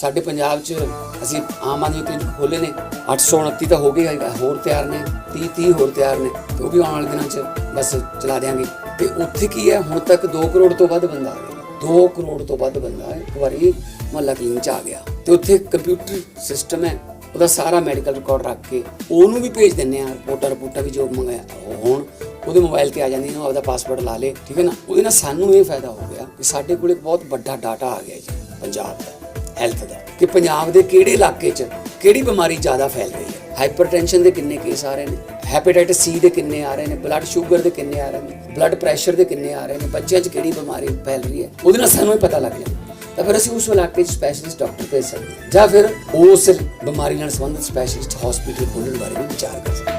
ਸਾਡੇ ਪੰਜਾਬ 'ਚ ਅਸੀਂ ਆਮ ਆਦਮੀ ਕਲੀਨਿਕ ਖੋਲੇ ਨੇ 829 ਤਾਂ ਹੋ ਗਏ ਹੋਰ ਤਿਆਰ ਨੇ 30 30 ਹੋਰ ਤਿਆਰ ਨੇ, ਤੇ ਉਹ ਵੀ ਆਉਣ ਵਾਲੇ ਦਿਨਾਂ 'ਚ ਬਸ ਚਲਾ ਦਿਆਂਗੇ। ਤੇ ਉੱਥੇ ਕੀ ਹੈ, ਹੁਣ ਤੱਕ 2 ਕਰੋੜ ਤੋਂ ਵੱਧ ਬੰਦਾ ਆ ਗਿਆ। 2 ਕਰੋੜ ਤੋਂ ਵੱਧ ਬੰਦਾ ਇੱਕ ਵਾਰੀ ਮੁਹੱਲਾ ਕਲੀਨਿਕ 'ਚ ਆ ਗਿਆ। ਤੇ ਉੱਥੇ ਕੰਪਿਊਟਰ ਸਿਸਟਮ ਹੈ, ਉਹਦਾ ਸਾਰਾ ਮੈਡੀਕਲ ਰਿਕਾਰਡ ਰੱਖ ਕੇ ਉਹਨੂੰ ਵੀ ਭੇਜ ਦਿੰਨੇ ਆ ਰਿਪੋਰਟਾਂ ਰਿਪੋਰਟਾਂ ਵੀ ਜੋ ਮੰਗਾਇਆ। ਹੁਣ ਉਹਦੇ ਮੋਬਾਈਲ ਤੇ ਆ ਜਾਂਦੀ ਨੇ ਉਹ ਆਪਦਾ ਪਾਸਵਰਡ ਲਾ ਲੇ, ਠੀਕ ਹੈ ਨਾ? ਉਹਦੇ ਨਾਲ ਸਾਨੂੰ ਇਹ ਫਾਇਦਾ ਹੋ ਗਿਆ ਕਿ ਸਾਡੇ ਕੋਲ ਇੱਕ ਬਹੁਤ ਵੱਡਾ ਡਾਟਾ ਆ ਗਿਆ ਜੀ, ਪੰਜਾਬ ਦਾ। ਹੈਲਥ ਦਾ। ਕਿ ਪੰਜਾਬ ਦੇ ਕਿਹੜੇ ਇਲਾਕੇ 'ਚ ਕਿਹੜੀ ਬਿਮਾਰੀ ਜ਼ਿਆਦਾ ਫੈਲ ਰਹੀ ਹੈ? ਹਾਈਪਰਟੈਂਸ਼ਨ ਦੇ ਕਿੰਨੇ ਕੇਸ ਆ ਰਹੇ ਨੇ? ਹੈਪੇਟਾਈਟਿਸ ਸੀ ਦੇ ਕਿੰਨੇ ਆ ਰਹੇ ਨੇ? ਬਲੱਡ ਸ਼ੂਗਰ ਦੇ ਕਿੰਨੇ ਆ ਰਹੇ ਨੇ? ਬਲੱਡ ਪ੍ਰੈਸ਼ਰ ਦੇ ਕਿੰਨੇ ਆ ਰਹੇ ਨੇ? ਬੱਚਿਆਂ 'ਚ ਕਿਹੜੀ ਬਿਮਾਰੀ ਫੈਲ ਰਹੀ ਹੈ? ਉਹਦੇ ਨਾਲ ਸਾਨੂੰ ਇਹ ਪਤਾ ਲੱਗ ਜਾਂਦਾ ਤਾਂ ਫਿਰ ਅਸੀਂ ਉਸ ਇਲਾਕੇ 'ਚ ਸਪੈਸ਼ਲਿਸਟ ਡਾਕਟਰ ਭੇਜ ਸਕਦੇ ਹਾਂ। ਜਾਂ ਫਿਰ ਉਸ ਬਿਮਾਰੀ ਨਾਲ ਸੰਬੰਧਿਤ ਸਪੈਸ਼ਲਿਸਟ ਹਸਪੀਟਲ ਖੋਲ੍ਹਣ ਬਾਰੇ ਵੀ ਵਿਚਾਰ ਕਰ ਸਕਦੇ